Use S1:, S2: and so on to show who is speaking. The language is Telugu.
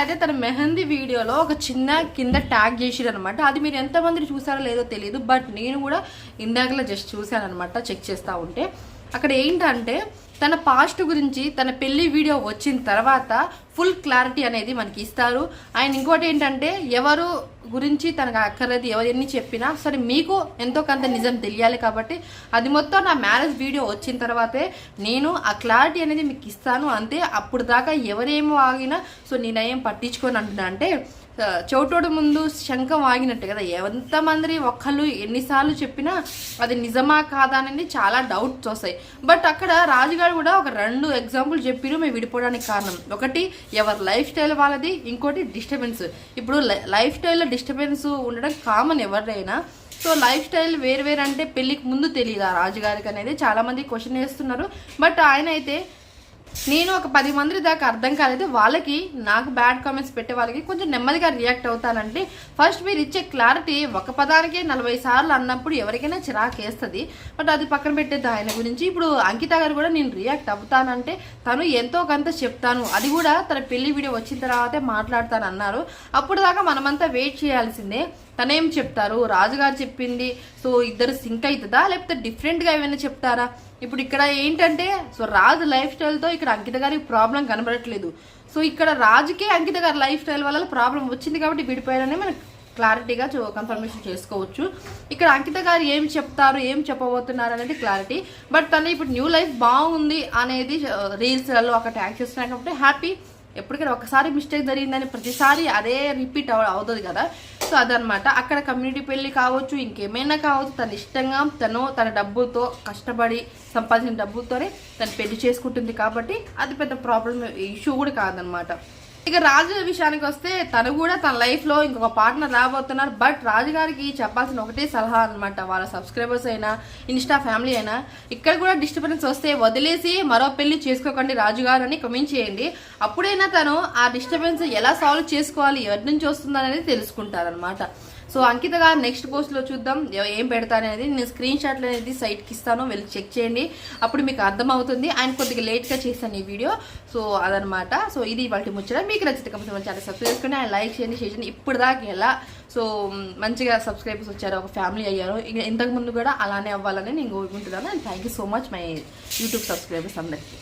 S1: అయితే తన మెహందీ వీడియోలో ఒక చిన్న కింద ట్యాగ్ చేసిరు అనమాట అది మీరు ఎంతమంది చూసారో లేదో తెలియదు బట్ నేను కూడా ఇందాకలో జస్ట్ చూశాను అనమాట చెక్ చేస్తూ ఉంటే. అక్కడ ఏంటంటే తన పాస్ట్ గురించి తన పెళ్ళి వీడియో వచ్చిన తర్వాత ఫుల్ క్లారిటీ అనేది మనకి ఇస్తారు. ఆయన ఇంకోటి ఏంటంటే ఎవరు గురించి తనకు అక్కర్లేదు ఎవరిని చెప్పినా సరే మీకు ఎంతో కొంత నిజం తెలియాలి కాబట్టి అది మొత్తం నా మ్యారేజ్ వీడియో వచ్చిన తర్వాతే నేను ఆ క్లారిటీ అనేది మీకు ఇస్తాను. అంతే అప్పుడు దాకా ఎవరేమో ఆగినా సో నేనేం పట్టించుకొని అంటున్నా. అంటే చోటోడు ముందు శంఖం ఆగినట్టు కదా ఎంతమంది ఒక్కళ్ళు ఎన్నిసార్లు చెప్పినా అది నిజమా కాదా అనేది చాలా డౌట్స్ వస్తాయి. బట్ అక్కడ రాజుగారు కూడా ఒక రెండు ఎగ్జాంపుల్ చెప్పిరు మేము విడిపోవడానికి కారణం. ఒకటి ఎవరి లైఫ్ స్టైల్ వాళ్ళది ఇంకోటి డిస్టర్బెన్స్ ఇప్పుడు లైఫ్ స్టైల్లో డిస్టర్బెన్స్ ఉండడం కామన్ ఎవరైనా సో లైఫ్ స్టైల్ వేరు వేరు అంటే పెళ్ళికి ముందు తెలియదా రాజుగారికి అనేది. చాలా మంది క్వశ్చన్ వేస్తున్నారు బట్ ఆయన అయితే నేను ఒక పది మంది దాకా అర్థం కాలేదు. వాళ్ళకి నాకు బ్యాడ్ కామెంట్స్ పెట్టే వాళ్ళకి కొంచెం నెమ్మదిగా రియాక్ట్ అవుతానంటే ఫస్ట్ మీరు ఇచ్చే క్లారిటీ ఒక పదానికే నలభై సార్లు అన్నప్పుడు ఎవరికైనా చిరాకు వేస్తుంది. బట్ అది పక్కన పెట్టేది ఆయన గురించి. ఇప్పుడు అంకిత గారు కూడా నేను రియాక్ట్ అవుతానంటే తను ఎంతో కొంత చెప్తాను. అది కూడా తన పెళ్ళి వీడియో వచ్చిన తర్వాతే మాట్లాడతాను అన్నారు అప్పుడు దాకా మనమంతా వెయిట్ చేయాల్సిందే. తనేం చెప్తారు? రాజుగారు చెప్పింది. సో ఇద్దరు సింక్ అవుతుందా? లేకపోతే డిఫరెంట్గా ఏమైనా చెప్తారా? ఇప్పుడు ఇక్కడ ఏంటంటే సో రాజు లైఫ్ స్టైల్తో ఇక్కడ అంకిత గారికి ప్రాబ్లం కనబడట్లేదు. సో ఇక్కడ రాజుకే అంకిత గారి లైఫ్ స్టైల్ వల్ల ప్రాబ్లం వచ్చింది కాబట్టి విడిపోయారని మనకు క్లారిటీగా కన్ఫర్మేషన్ చేసుకోవచ్చు. ఇక్కడ అంకిత గారు ఏం చెప్తారు ఏం చెప్పబోతున్నారు అనేది క్లారిటీ. బట్ తను ఇప్పుడు న్యూ లైఫ్ బాగుంది అనేది రీల్స్లలో అక్కడ ట్యాగ్ చేస్తున్నాయి కాబట్టి హ్యాపీ. ఎప్పటికైనా ఒకసారి మిస్టేక్ జరిగిందని ప్రతిసారి అదే రిపీట్ అవ అవుతుంది కదా. సో అదనమాట అక్కడ కమ్యూనిటీ పెళ్ళి కావచ్చు ఇంకేమైనా కావచ్చు తన ఇష్టంగా తను తన డబ్బుతో కష్టపడి సంపాదించిన డబ్బులతోనే తను పెళ్ళి చేసుకుంటుంది కాబట్టి అది పెద్ద ప్రాబ్లం ఇష్యూ కూడా కాదనమాట ఇక రాజు విషయానికి వస్తే తను కూడా తన లైఫ్లో ఇంకొక పార్ట్నర్ రాబోతున్నారు. బట్ రాజు గారికి చెప్పాల్సిన ఒకటే సలహా అనమాట వాళ్ళ సబ్స్క్రైబర్స్ అయినా ఇన్స్టా ఫ్యామిలీ అయినా ఇక్కడ కూడా డిస్టర్బెన్స్ వస్తే వదిలేసి మరో పెళ్ళి చేసుకోకండి రాజు గారు అని కమెంట్ చేయండి. అప్పుడైనా తను ఆ డిస్టర్బెన్స్ ఎలా సాల్వ్ చేసుకోవాలి ఎవరి నుంచి వస్తుందనేది తెలుసుకుంటారనమాట సో అంకిత గారు నెక్స్ట్ పోస్ట్లో చూద్దాం. ఏం పెడతాననేది నేను స్క్రీన్ షాట్లు అనేది సైట్కి కి ఇస్తాను. వెళ్ళి చెక్ చేయండి. అప్పుడు మీకు అర్థమవుతుంది. ఆయన కొద్దిగా లేట్గా గా చేశాను ఈ వీడియో సో అదనమాట సో ఇది వాటి ముచ్చట. మీకు నచ్చితే కంపెనీ మన ఛానల్ సబ్స్క్రైబ్ చేసుకుని ఆయన లైక్ చేయండి షేర్ చేయండి. ఇప్పుడు దాకా ఎలా? సో మంచిగా సబ్స్క్రైబర్స్ వచ్చారు. ఒక ఫ్యామిలీ అయ్యారు. ఇంకా ఇంతకుముందు కూడా అలానే అవ్వాలని నేను కోరుకుంటున్నాను. And thank you so much my YouTube subscribers అందరికీ.